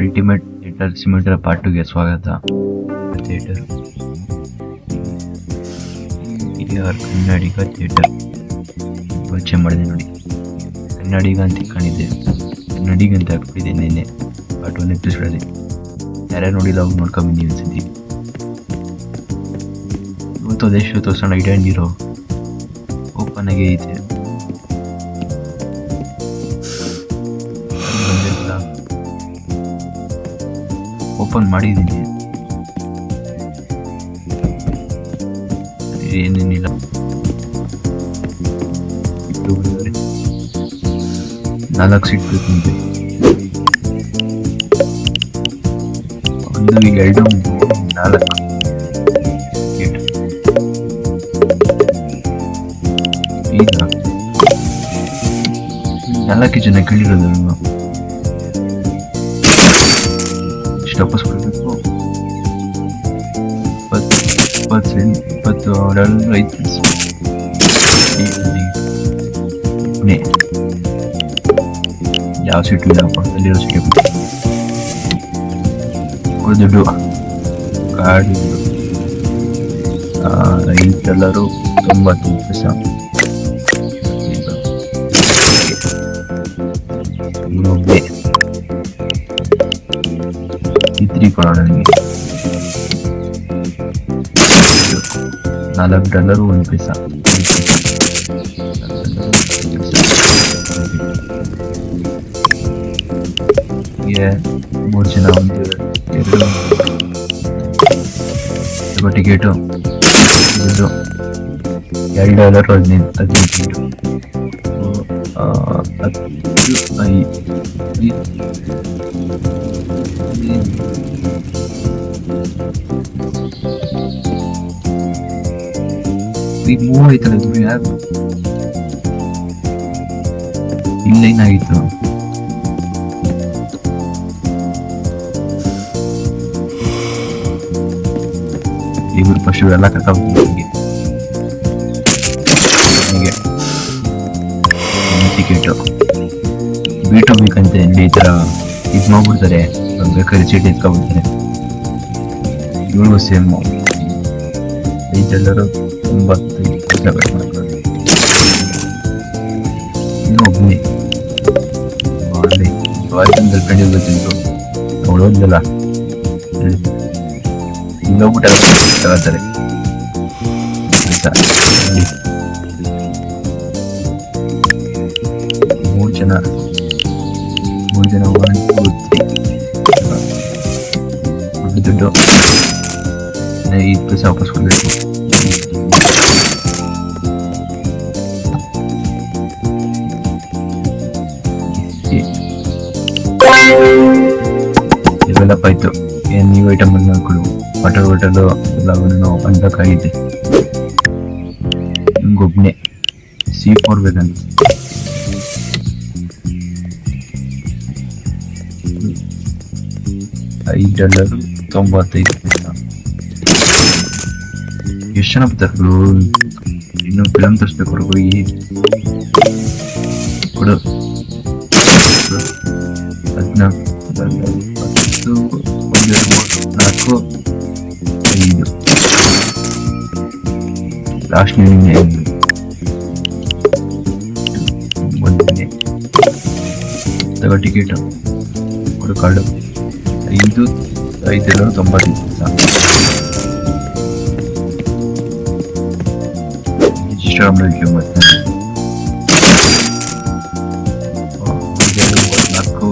Ultimate theatre ಸಿಮಿಟರ್ part ಟುಗೆ ಸ್ವಾಗತ. ಥಿಯೇಟರ್ ಹಿರಿಯರ್ ಕನ್ನಡಿಗ ಥಿಯೇಟರ್ ಪರಿಚಯ ಮಾಡಿದೆ ನೋಡಿ. ಕನ್ನಡಿಗ ಅಂತ ಇಟ್ಕೊಂಡಿದ್ದೆ ಕನ್ನಡಿಗ ಅಂತ ಹಾಕ್ಬಿಟ್ಟಿದೆ ನಿನ್ನೆ. ಪಾರ್ಟ್ ಒನ್ ಎಪಿಸೋಡಲ್ಲಿ ಯಾರ್ಯಾರು ನೋಡಿಲ್ಲ ಅವ್ರು ನೋಡ್ಕೊಂಬಂದಿ ಅನ್ಸಿದ್ದಿ ಇವತ್ತು ಅದೆಷ್ಟು ತೋರ್ಸೋಣ ಇಡೀ ನೀರು ಓಪನ್ ಆಗೇ ಐತೆ. ಓಪನ್ ಮಾಡಿದ್ದೀನಿ ಏನೇನಿಲ್ಲ ಇಟ್ಬಿಟ್ಟಿದ್ದಾರೆ. ನಾಲ್ಕು ಸೀಟ್ ಬೇಕು ನಿಮಗೆ ಒಂದು ಎರಡು ಮೂರು ನಾಲ್ಕು ಸೀಟ್. ಈಗ ನಾಲ್ಕು ಜನ ಕೇಳಿರೋದು ಅಲ್ವಾ ಎಷ್ಟು ವಾಪಸ್ ಕೊಡಬೇಕು ಇಪ್ಪತ್ತು ಇಪ್ಪತ್ತು ಸೆಂಟ್ ಇಪ್ಪತ್ತು ಡಾಲರ್ ಐದು ನೇ ಯಾವ ಸೀಟು ಇಲ್ಲ ಪಕ್ಕದಲ್ಲಿರೋ ಸೀಟ್ ದುಡ್ಡು ಕಾರ್ಡ್ ಐದು ಡಾಲರು ತೊಂಬತ್ತು ಪೈಸ ಇನ್ನೊಬ್ಬೆ ಇದ್ರಿ ಕೊಡೋಣ ನಿಮಗೆ ನಾಲ್ಕು ಡಾಲರ್ ಒಂದು ಪೈಸ ಹೀಗೆ ಮೂರು ಜನ ಒಂದು ಎರಡು ತಗೋ ಟಿಕೆಟು ಇದು ಎರಡು ಡಾಲರ್ ಹದಿನೈದು ಹದಿನೆಂಟು ಆ, ಹತ್ತು ಐ ಐ- ಈಗ ಮೂವ್ ಆಯ್ತಲ್ಲ ಇದು ಯಾರು? ಇಲ್ಲ ಏನಾಗಿತ್ತು ಇವ್ರು ಫಸ್ಟ್ ಇವೆಲ್ಲ ಕರ್ಕೊಂಡು ಹೀಗೆ. ಟಿಕೆಟು ಬೀಟು ಬೇಕಂತೆ ಇಲ್ಲಿ ಈ ಇದು ಮಾಡ್ಬಿಡ್ತಾರೆ ಬೇಕಾದ್ರೆ ಚೀಟಿ ಎತ್ಕೊಂಡ್ಬಿಡ್ತಾರೆ ಇವಳಿಗೂ ಸೇಮ್ ಐದೆಲ್ಲರೂ ಒಂಬತ್ತು ಸೆವೆನ್ ಇನ್ನೂ ಒಬ್ಬನೇ ಅಲ್ಲಿ ಬಾಯ್ಸನ್ ಗರ್ಲ್ಫ್ರೆಂಡ್ ಇರ್ಬೇಕಿತ್ತು ಅವಳು ಮೂರು ಜನ. ದುಡ್ಡು ದುಡ್ಡು ಐದು ಪೈಸೆ ವಾಪಸ್ ಕೊಡಬೇಕು ಡೆವಲಪ್ ಆಯ್ತು ಏನು ನ್ಯೂ ಐಟಮ್ ಅನ್ನು ಹಾಕೊಡು ವಾಟರ್ ಬಾಟಲು ಎಲ್ಲವನ್ನು ಅನ್ಬೇಕಾಗಿದೆ ಹಿಂಗೊಬ್ನೆ ಸಿ ಫೋರ್ ಬೇಕಂತ ಐದು ಡಾಲರ್ ತೊಂಬತ್ತೈದು ಪೈಸ ಎಷ್ಟು ಜನ ಬರ್ತಾರೆ ಗುರು ಇನ್ನು ಫಿಲಮ್ ತೋರಿಸ್ಬೇಕು ಹೋಗಿ ಕೊಡು ಹದಿನಾಲ್ಕು ಹತ್ತು ಒಂದೆರಡು ಮೂರು ನಾಲ್ಕು ಐದು ಲಾಸ್ಟ್ ನಿನ್ನೆ ಒಂದನೇ ತಗೋ ಟಿಕೆಟ್ ಕೊಡು ಕಾರ್ಡು ಐದು ಐದೆರಡು ತೊಂಬತ್ತು ಮಾಡಲಿಕ್ಕೆ ಮತ್ತೆ ನಾಲ್ಕು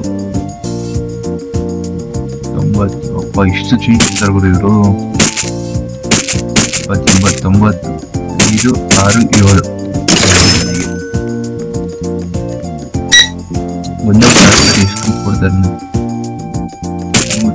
ತೊಂಬತ್ತು ಅಪ್ಪ, ಇಷ್ಟು ಚೀಟ್ ತರಬಹುದು ಇವರು. ಇಪ್ಪತ್ತೊಂಬತ್ತೊಂಬತ್ತು, ಐದು, ಆರು, ಏಳು. ಒಂದೇ ಎಷ್ಟು ಕೊಡ್ತಾರೆ?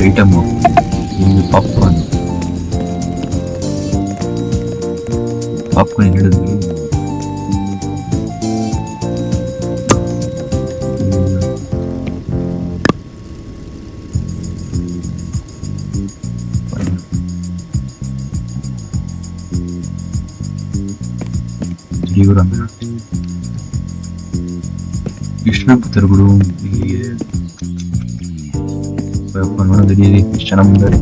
Nakita mo, yung popcorn. Popcorn yung lagay. Siguro na. Gusto na patargulong. Yeah. ತರಗಳು ನೋಡೋದ್ರಿ ಎಷ್ಟು ಚೆನ್ನಾಗಿ ಮುಂದಾರೆ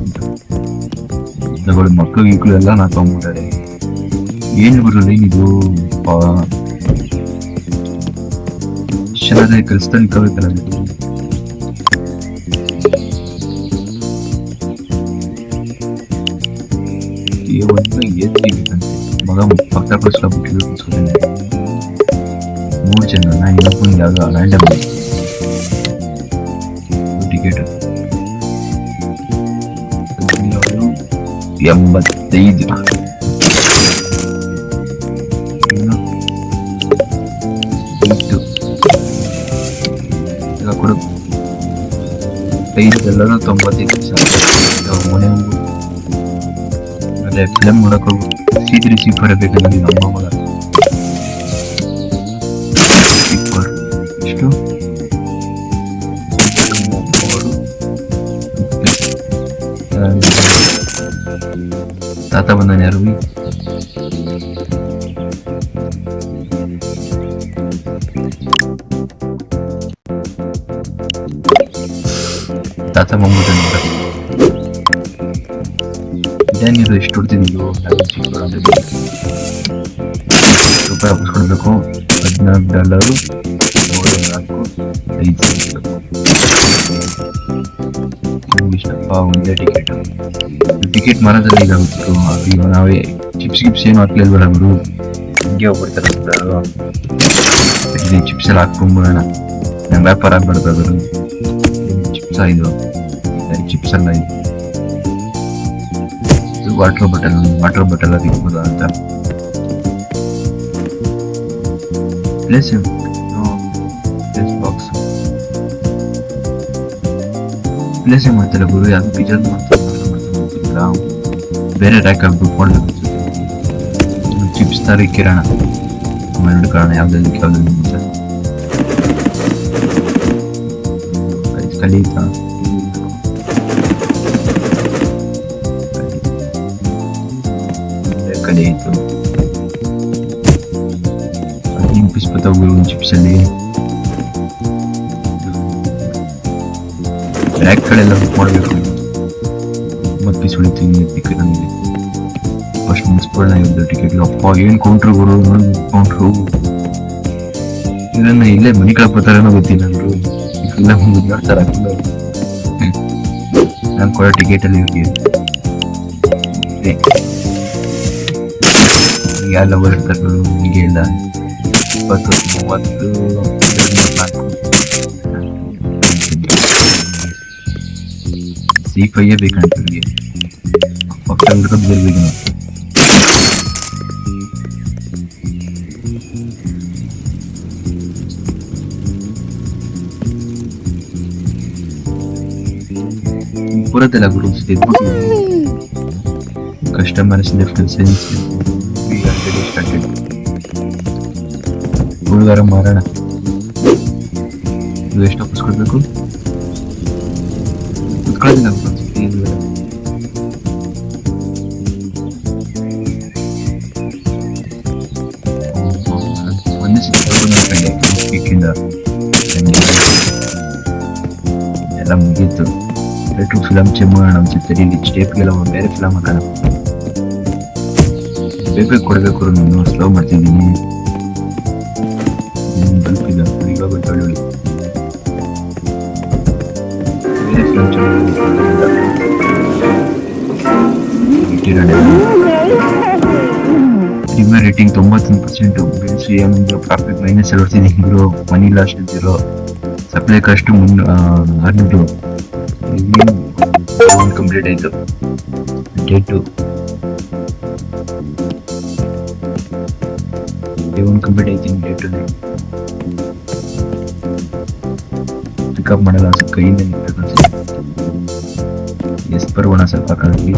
ತಗೊಳ್ಳಿ ಮಕ್ಕಳು ಎಲ್ಲ ನಾ ತಗೊಂಡ್ಬಿಟ್ಟಾರೆ ಏನು ಬರಲ್ಲ ಏನಿದು? ಚೆನ್ನಾಗಿ ಇದು. ಈ ಒಂದು ಏತ್ ಸಿಗ್ಬೇಕಂತೆ ಮಗ ಪಕ್ಕ ಪಡಿಸ್ಲ ಬಿಟ್ಟಿದ್ರು ಅನ್ಸ್ಕೊತೀನಿ ಮೂರು ಜನ, ನಾ ಇನ್ನೊಬ್ಬನ ಯಾವ್ದೋ ರ್ಯಾಂಡಮ್ ಟಿಕೆಟ್. ಎಂಬತ್ತೈದು ಇನ್ನು ಎಂಟು ಈಗ ಕೊಡು ಐದು ಎಲ್ಲರೂ ತೊಂಬತ್ತೈದು ಸಾವಿರ ಮನೆ ಹೋಗು ಅದೇ ಫಿಲಮ್ ನೋಡಕ್ ಹೋಗು ಸಿ ತ್ರೀ ಸಿ ಫೋರ್ ಬೇಕಂದ್ರೆ ನಮ್ಮ ಮಗ ಸೂಪರ್ ಎಷ್ಟು ಮೂರು. Tata बनाने रूबी Tata mambo dönüyor. Ben yürüyüştürdüm yo. Ben çıkıyorum. Çok yapmış kurduk o. Ben darlarım. Thank you. Ticket ticket ಮಾರೋದ್ರಲ್ಲಿ ಇದಾಗುತ್ತೆ ಈಗ ನಾವೇ ಚಿಪ್ಸ್ ಗಿಪ್ಸ್ ಏನು ಹಾಕ್ಲಿಲ್ವಲ್ಲ ಗುರು ಹಿಂಗೆ ಹೋಗ್ಬಿಡ್ತಾರೆ ಅಲ್ವಾ ಇಲ್ಲಿ ಚಿಪ್ಸ್ ಎಲ್ಲ ಹಾಕ್ಕೊಂಬಿಡೋಣ ನಂಗೆ ವ್ಯಾಪಾರ ಆಗ್ಬಾರ್ದು ಅದ್ರ ಚಿಪ್ಸ್ ಇದು ಚಿಪ್ಸ್ ಎಲ್ಲ ಇದು ವಾಟರ್ ಬಾಟಲ್ ವಾಟರ್ ಬಾಟಲ್ ಅದು ಇರ್ಬೋದಾ ಅಂತ ಪ್ಲೇಸ್ ಪ್ಲೇಸ್ ಬಾಕ್ಸ್ ಪ್ಲೇಸ್ ಮಾಡ್ತಿಲ್ಲ ಗುರು ಯಾವ್ದು ಪಿಜ್ಜಾದ್ ಮಾಡ್ತಾರೆ ಮಾಡ್ತಿಲ್ಲ ಬೇರೆ ರ್ಯಾಕ್ ಬುಕ್ ಮಾಡ್ಬೇಕು ಚಿಪ್ಸ್ ತರ ಕಿರಣ ಆಮೇಲೆ ಹಿಡ್ಕೊಳ್ಳೋಣ ಯಾವ್ದಕ್ಕೆ ಯಾವ್ದು ಅಂತ ಕಲಿತಾ ಕಲಿಯಿತು ಹದಿನೆಂಟು ಪೀಸ್ ಬರ್ತಾವೆ ಒಂದು ಚಿಪ್ಸಲ್ಲಿ ರ್ಯಾಕ್ಗಳೆಲ್ಲ ಬುಕ್ ಮಾಡಬೇಕು ಮತ್ತು ಪೀಸ್ ಉಳಿತೀವಿ ಪಿಕ್ ನನಗೆ ಫಸ್ಟ್ ಮುನ್ಸಿಪಲ್ನ ಇದ್ದು ಟಿಕೆಟ್ ಅಪ್ಪ ಏನು ಕೌಂಟ್ರ್ ಗುರು ಕೌಂಟ್ರು ಇದನ್ನ ಇಲ್ಲೇ ಮನೆ ಕಳ್ಕೊತಾರೇನೋ ಗೊತ್ತಿಲ್ಲ ಅವರು ಇಲ್ಲ ಮುಂದೆ ನೋಡ್ತಾರೆ ನಾನು ಕೊಡೋ ಟಿಕೆಟಲ್ಲಿ ಇವ್ರಿಗೆ ಎಲ್ಲ ವರ್ಕ್ ಹೀಗೆ ಇಲ್ಲ ಇಪ್ಪತ್ತು ಮೂವತ್ತು ಸಿ ಫೈಯೇ ಬೇಕಂತ kandırabilir bir gün. Fuera de la Cruz de Kaştemelesi defterseniz bir arkadaş kaçın. Buralara marana. 29 49. Dikkat edin. ಒಂದೇ ಸತಿ ಕಿಕ್ಕಿಂದ ಎಲ್ಲ ಮುಗೀತು ಟು ಫಿಲಮ್ ಚೆಕ್ ಮಾಡೋಣ ಅನ್ಸುತ್ತೆ ಇಲ್ಲಿ ಸ್ಟೇಪ್ಗೆಲ್ಲ ಬೇರೆ ಫಿಲಮ್ ಹಾಕೋಣ ಬೇಗ ಕೊಡಬೇಕು ನಾನು ಸ್ಲೋ ಮಾಡ್ತಿದ್ದೀನಿ ಬಲ್ಪ್ ಇದೆ ಇವಾಗ ಒಳ್ಳೆ ಬೇರೆ ಫಿಲಮ್ ಪ್ರೀಮಿಯರ್ ರೇಟಿಂಗ್ ತೊಂಬತ್ತೊಂದು ಪರ್ಸೆಂಟು ಬೆಳೆಸಿ ಏನಂದ್ರೆ ಪ್ರಾಫಿಟ್ ಮೈನಸ್ ಬರ್ತಿದೆ ಇರೋ ಮನಿ ಲಾಸ್ಟ್ ಇದ್ದಿರೋ ಸಪ್ಲೈ ಕಾಸ್ಟ್ ಮುನ್ನ ಅರ್ನಿದ್ರು ಕಂಪ್ಲೀಟ್ ಆಯಿತು? ಡೇಟು ಒಂದು ಕಂಪ್ಲೀಟ್ ಆಯ್ತು ಡೇಟಲ್ಲಿ ಪಿಕಪ್ ಮಾಡಲ್ಲ ಕೈಯಿಂದ ನಿಂತ ಎಸ್ ಬರೋಣ ಸ್ವಲ್ಪ ಕಡಿಮೆ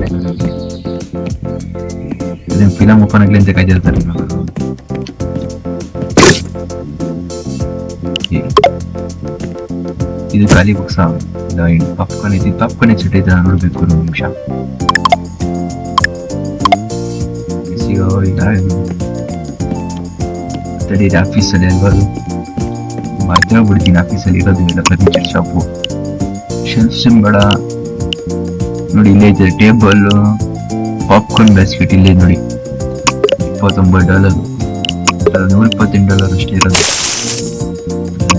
ಇದನ್ನ ಫಿಲಮ್ ಓಪನ್ ಆಗಲಿ ಅಂತ ಕಾಯ್ದಿರ್ತಾರೆ ಇವಾಗ. ಏ, ಇದು ಖಾಲಿ ಬಾಕ್ಸ ಪಾಪ್ಕಾರ್ನ್ ಐತಿ ಪಾಪ್ಕಾರ್ನ್ ಹೆಚ್ಚಿಟ್ಟೈತೆ ನೋಡ್ಬೇಕು ಒಂದು ನಿಮಿಷ ಬಿಸಿಗೋ ಇಲ್ಲ ತಡಿ ಆಫೀಸಲ್ಲಿ ಅಲ್ವಾ ಅದು ಮಾತ್ರ ಬಿಡ್ತೀನಿ ಆಫೀಸಲ್ಲಿ ಇರೋದು ಎಲ್ಲ ಫರ್ನಿಚರ್ ಶಾಪು ಶೆಲ್ಫ್ಸ್ ಬೇಡ ನೋಡಿ ಇಲ್ಲೇ ಐತೆ ಟೇಬಲ್ ಪಾಪ್ಕಾರ್ನ್ ಬ್ಯಾಸ್ಕೆಟ್ ಇಲ್ಲೇ ನೋಡಿ ಇಪ್ಪತ್ತೊಂಬತ್ತು ಡಾಲರ್ ನೂರ ಇಪ್ಪತ್ತೆಂಟು ಡಾಲರ್ ಅಷ್ಟೇ ಇರೋದು.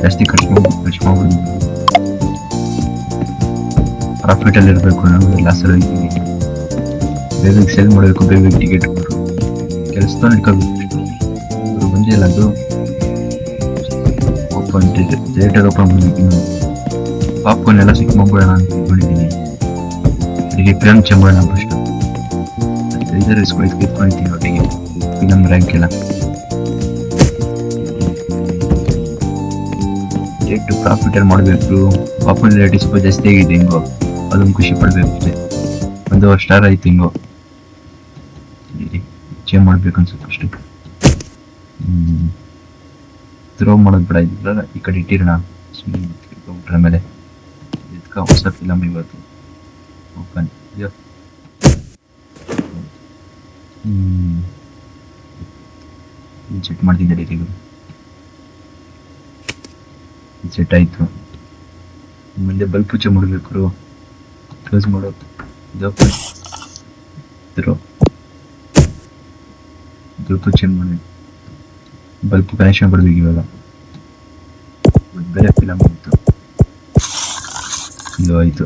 ಜಾಸ್ತಿ ಖರ್ಚು ಮಾಡ್ಬಿಟ್ಟು ಖರ್ಚು ಮಾಡ್ಬೋದು ಪ್ರಾಫಿಟಲ್ಲಿ ಇರಬೇಕು ನಾವು ಲಾಸಲ್ಲಿ ಹೋಗ್ತೀವಿ ಬೇಗ ಸೇಲ್ ಮಾಡಬೇಕು ಬೇಗ ಟಿಕೆಟ್ ಕೊಟ್ಟರು ಕೆಲಸ ನಡ್ಕೋಬೇಕು ಇವ್ರು ಬಂದಿಲ್ಲ ಅದು ಓಪನ್ ಥಿಯೇಟರ್ ಓಪನ್ ಮಾಡಿದ್ದೀನಿ. ಪಾಪ್ಕಾರ್ನ್ ಎಲ್ಲ ಸಿಕ್ಕ ಮಾಡ್ಬಿಡೋಣ ಅಂತ ಇಟ್ಕೊಂಡಿದ್ದೀನಿ ಅದಕ್ಕೆ ಫಿಲಮ್ ಚೆಂಬೋಣ ಫಸ್ಟ್ ಇಟ್ಕೊಂಡಿದ್ದೀನಿ ಒಟ್ಟಿಗೆ ಫಿಲಮ್ ರ್ಯಾಂಕ್ ಎಲ್ಲ ಎಷ್ಟು ಪ್ರಾಫಿಟ್ ಅಲ್ಲಿ ಮಾಡಬೇಕು? ಪಾಪ್ಯುಲಾರಿಟಿ ಸ್ವಲ್ಪ ಜಾಸ್ತಿ ಆಗಿದೆ ಹಿಂಗೋ. ಅದೊಂದು ಖುಷಿ ಪಡಬೇಕು ಒಂದು ಸ್ಟಾರ್ ಆಯ್ತು ಹಿಂಗೋ. ಚೇಂಜ್ ಮಾಡ್ಬೇಕು ಅನ್ಸುತ್ತೆ ಅಷ್ಟು. ಥ್ರೋ ಮಾಡೋದು ಬೇಡ. ಇದ್ರಲ್ಲ ಈ ಕಡೆ ಇಟ್ಟಿರೋಣ. ಬಿಟ್ರೆ ಮೇಲೆ ಇದಕ್ಕೆ ಹೊಸ ಫಿಲಮ್ ಇವತ್ತು. ಓಪನ್ ಚೆಕ್ ಮಾಡ್ತಿದ್ದೆ ಈಗ. ಸೆಟ್ ಆಯಿತು. ಮುಂದೆ ಬಲ್ಬ್ ಪೂಜೆ ಮಾಡಬೇಕು ಕ್ಲೋಸ್ ಮಾಡೋದು ಇದ್ರು. ಬಲ್ಬ್ ಚೇಂಜ್ ಮಾಡಿ. ಬಲ್ಬ್ ಕನೆಕ್ಷನ್ ಕೊಡ್ಬೇಕು ಇವಾಗ. ಬೇರೆ ಫಿಲಮ್ ಆಯ್ತು ಇದು ಆಯಿತು.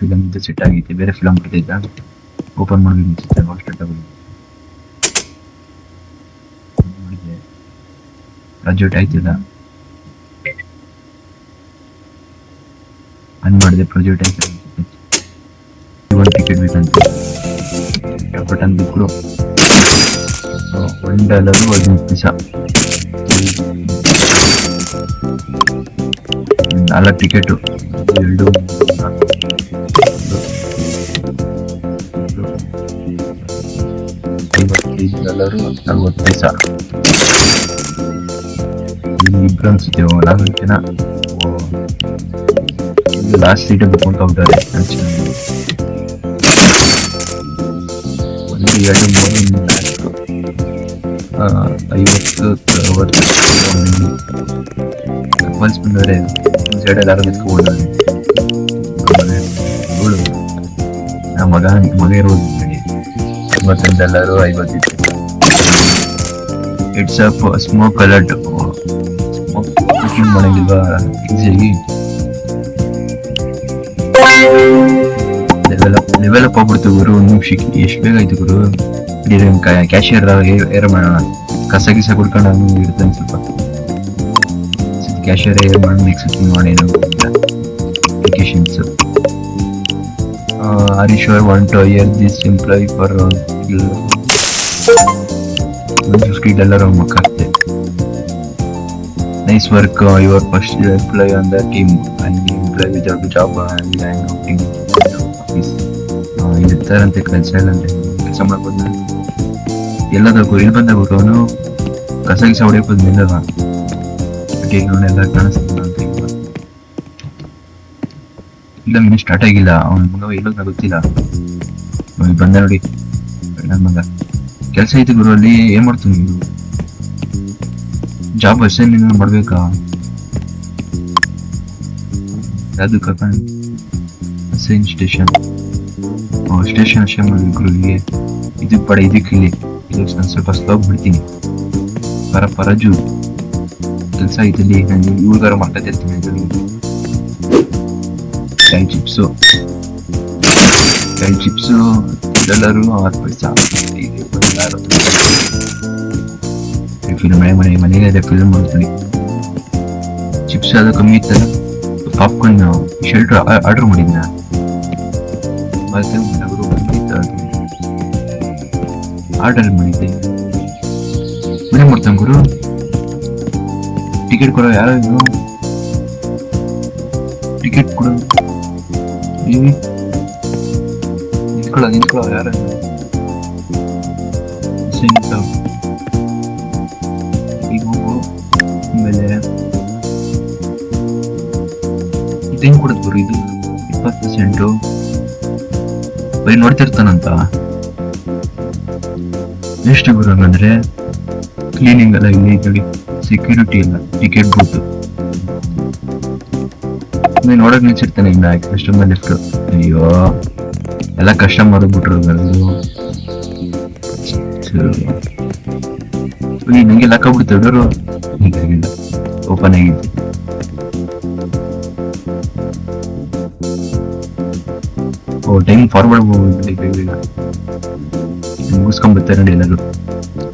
ಫಿಲಮ್ ಇದು ಸೆಟ್ ಆಗೈತೆ ಬೇರೆ ಫಿಲಮ್ ಬರ್ತಿದ್ದ ಓಪನ್ ಮಾಡ್ಬೇಕು ಸ್ಟಾರ್ಟ್ ಆಗೋದು ಮಾಡಿದೆ ಪ್ರಾಜೆಕ್ಟ್ ಆಯ್ತಿಲ್ಲ ಅನ್ ಮಾಡಿದೆ ಪ್ರಾಜೆಕ್ಟ್ ಆಯ್ತು ಒಂದು ಟಿಕೆಟ್ ಬೇಕಂತ ಬಟನ್ ಬಿಟ್ಟು ಒನ್ ಡಾಲರ್ ಹದಿನೈದು ಪೈಸ ನಾಲ್ಕು ಟಿಕೆಟು ಎರಡು ನಲ್ವತ್ತು ಪೈಸ ಇಬ್ರು ಇದೆ ನಾಲ್ಕು ಜನ ಲಾಸ್ಟ್ ಸೀಟ್ ಬಿಟ್ಕೊಂಡು ಹೋಗ್ತಾರೆ ಒಂದು ಎರಡು ಮೂರು ನಾಲ್ಕು ಐವತ್ತು ಅರವತ್ತು ಬಂದವರೆ ಒಂದು ಸೈಡಲ್ಲಿ ಯಾರು ನಿಂತ್ಕೊಂಡು ಆಮೇಲೆ ಇವಳು ನಮ್ಮ ಮಗ ಮಗ ಇರೋದು ನೋಡಿ ಐವತ್ತೊಂದು ಎಲ್ಲರೂ ಐವತ್ತಿತ್ತು it's up smoke alert cooking ಮಾಡಂಗಿಲ್ವಾ ಈಸಿಯಾಗಿ ಲೆವೆಲಪ್ ಲೆವೆಲಪ್ ಗುರು ಒಂದು ನಿಮಿಷಕ್ಕೆ ಎಷ್ಟು ಬೇಗ ಆಯ್ತು ಗುರು ಕ್ಯಾಶಿಯರ್ ಏರ್ ಮಾಡೋಣ ಕಸ ಗಿಸ ಕುಡ್ಕೊಂಡು ಹಂಗೆ ಇರ್ತಾನೆ ಸ್ವಲ್ಪ ಕ್ಯಾಶಿಯರ್ ಏರ್ ಮಾಡಿ ನೆಕ್ಸ್ಟ್ ಮಾಡಿ applications are you sure want to hire this employ for one fifty dollar ಮಕ್ಕ nice work your first employ on the team and employ without job and land outing office ಇರ್ತಾರಂತೆ ಕೆಲಸ ಇಲ್ಲ ಕೆಲಸ ಮಾಡ್ಬೋದು ಎಲ್ಲದಕ್ಕೂ ಇಲ್ಲಿ ಬಂದಾಗ ಅವನು ಕಸ ಗಿಸ ಹೊಡೆಯಬೋದು ಅವನೆಲ್ಲ ಕಾಣಿಸ್ತಿಲ್ಲ ಅಂತ ಇಲ್ಲ ಇಲ್ಲ ಇನ್ನೂ ಸ್ಟಾರ್ಟ್ ಆಗಿಲ್ಲ ಅವನ ಮಗ ಎಲ್ಲೋದ್ನ ಗೊತ್ತಿಲ್ಲ ಬಂದ ನೋಡಿ ನನ್ನ ಮಗ ಕೆಲಸ ಐತಿ ಗುರು ಅಲ್ಲಿ ಏನ್ ಮಾಡ್ತೀನಿ ಜಾಬ್ ಅಸೈನ್ ಮಾಡ್ಬೇಕಾ ಯಾವ್ದು ಕರ್ಕೊಂಡು ಅಸೈನ್ ಸ್ಟೇಷನ್ ಸ್ಟೇಷನ್ ಅಷ್ಟೇ ಮಾಡ್ಬೇಕು ಗುರು ಇಲ್ಲಿಗೆ ಇದಕ್ಕೆ ಪಡ ಇದಕ್ಕೆ ಇಲ್ಲಿ ಇದಕ್ಕೆ ನಾನು ಸ್ವಲ್ಪ ಸ್ಲೋ ಬಿಡ್ತೀನಿ ಪರ ಪರಜು ಕೆಲಸ ಐತಲ್ಲಿ ನಾನು ಇವ್ರಿಗಾರ ಮಾತಾಡ್ತಿರ್ತೀನಿ ಇದರಲ್ಲಿ ಕೈ ಚಿಪ್ಸು ಕೈ ಚಿಪ್ಸು ಎಲ್ಲರೂ ಆರು ಪೈಸಾ ಫಿಲ್ಮ್ ಮನೆ ಮನೆ ಮನೆಗೆ ಫಿಲ್ಮ್ ಮಾಡ್ತೀನಿ ಚಿಪ್ಸ್ ಅದು ಕಮ್ಮಿ ಇತ್ತಲ್ಲ ಪಾಪ್ಕಾರ್ನ್ ಶರ್ಟ್ ಆರ್ಡರ್ ಮಾಡಿದ್ನ ಮತ್ತೆ ಅವರು ಬಂದಿತ್ತು ಆರ್ಡರ್ ಮಾಡಿದ್ದೆ ಮನೆ ಮಾಡ್ತಾನೆ ಗುರು ಟಿಕೆಟ್ ಕೊಡೋ ಯಾರೋ ಇನ್ನು ಟಿಕೆಟ್ ಕೊಡು ಈ ನಿಂತ್ಕೊಳ್ಳ ನಿಂತ್ಕೊಳ್ಳ ಯಾರ ಈಗ ಇದೇನು ಕೊಡೋದು ಗುರು ಇದು? ಇಪ್ಪತ್ತು ಪರ್ಸೆಂಟು ಬೈ ನೋಡ್ತಿರ್ತಾನಂತ? ಎಷ್ಟು ಗುರು ಹಂಗಂದ್ರೆ ಕ್ಲೀನಿಂಗ್ ಎಲ್ಲ ಇಲ್ಲಿ ಕೇಳಿ ಸೆಕ್ಯೂರಿಟಿ ಇಲ್ಲ ಟಿಕೆಟ್ ಬೂತ್ ನೋಡಕ್ ನಿಲ್ಸಿರ್ತಾನೆ ಇನ್ನ ಕಸ್ಟಮರ್ ಲಿಫ್ಟ್ ಅಯ್ಯೋ, ಎಲ್ಲ ಕಸ್ಟಮರ್ ಬಿಟ್ರು ಬರೋದು ನಂಗೆ ಲಕ್ಕ ಬಿಡ್ತಾರೆ ಓಪನ್ ಆಗಿತ್ತು ಟೈಮ್ ಫಾರ್ವರ್ಡ್ ಬೇಗ ಬೇಗ. ಮುಗಿಸ್ಕೊಂಬರ್ತಾರೆ ನೋಡಿ ಎಲ್ಲರೂ.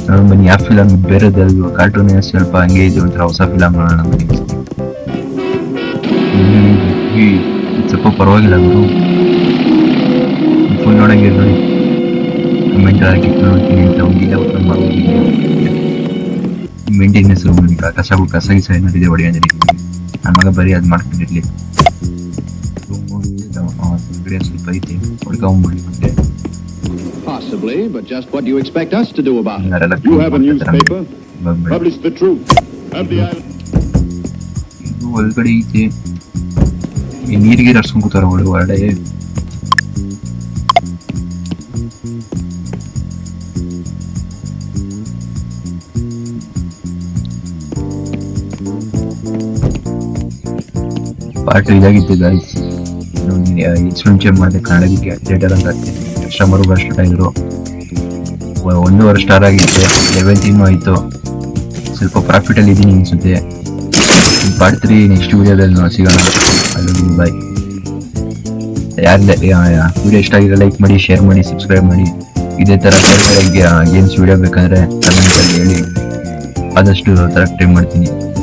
ನಾನು ಬನ್ನಿ ಯಾವ ಫಿಲಮ್ ಬೇರೆದು ಕಾರ್ಟೂನ್ ಸ್ವಲ್ಪ ಹಂಗೆ ಇದೆ ಒಂಥರ ಹೊಸ ಫಿಲಮ್ ನೋಡೋಣ ಬನ್ನಿ ಸ್ವಲ್ಪ ಪರವಾಗಿಲ್ಲ ಗುರು. ಫುಲ್ ನೋಡಂಗೆ ನೋಡಿ. ಕಮೆಂಟ್ ಹಾಕಿ ನೋಡ್ತೀನಿ ಮೇಂಟೆನೆನ್ಸ್ ಕಸ ಕಸ ಗಿಸ ಏನಾರಿದೆ ಹೊಡಿ ಅಂದ್ರೆ ನನ್ನ ಮಗ ಬರೀ ಅದು ಮಾಡ್ಕೊಂಡಿರ್ಲಿ. ಐತಿ ಹೊಡ್ಕೊಂಬಿಡಿ ಮತ್ತೆ Possibly, but just what do you expect us to do about it? ಯಾರೆಲ್ಲ You have a newspaper? ಬಂದ್ಬಿಡಿ. Publish the truth. Have the island. ಇದು ಒಳಗಡೆ ಐತೆ ಈ ನೀರಿಗೆ ಹರ್ಸ್ಕೊಂಡ್ ಕೂತಾರ ಒಳಗೆ ಹೊರಡೆ ಪಾರ್ಟ್ ಇದಾಗಿತ್ತು ಗಾಯ್ಸ್ ಇನ್ಸ್ಟೂಡೆಂಟ್ ಚೇಂಜ್ ಮಾಡಿದೆ ಕನ್ನಡಕ್ಕೆ ಥಿಯೇಟರ್ ಅಂತ ಕಸ್ಟಮರ್ ಒ- ಒಂದೂವರೆ ಸ್ಟಾರ್ ಆಗಿತ್ತು. ಲೆವೆಂತಿನೂ ಆಯಿತು. ಸ್ವಲ್ಪ ಪ್ರಾಫಿಟಲ್ಲಿ ಇದ್ದೀನಿ ಅನಿಸುತ್ತೆ. ಪಾರ್ಟ್ ತ್ರೀ ನೆಕ್ಸ್ಟ್ ವೀಡಿಯೋದಲ್ಲಿ ನಾವು ಸಿಗೋಣ. ಅಲ್ಲಿ ಬಾಯ್ ಯಾರು ವಿಡಿಯೋ ಇಷ್ಟ ಆಗಿದೆ ಲೈಕ್ ಮಾಡಿ ಶೇರ್ ಮಾಡಿ ಸಬ್ಸ್ಕ್ರೈಬ್ ಮಾಡಿ. ಇದೇ ಥರ ಗೇಮ್ಸ್ ವಿಡಿಯೋ ಬೇಕಂದ್ರೆ ಹೇಳಿ. ಆದಷ್ಟು ಥರ ಟ್ರೈ ಮಾಡ್ತೀನಿ.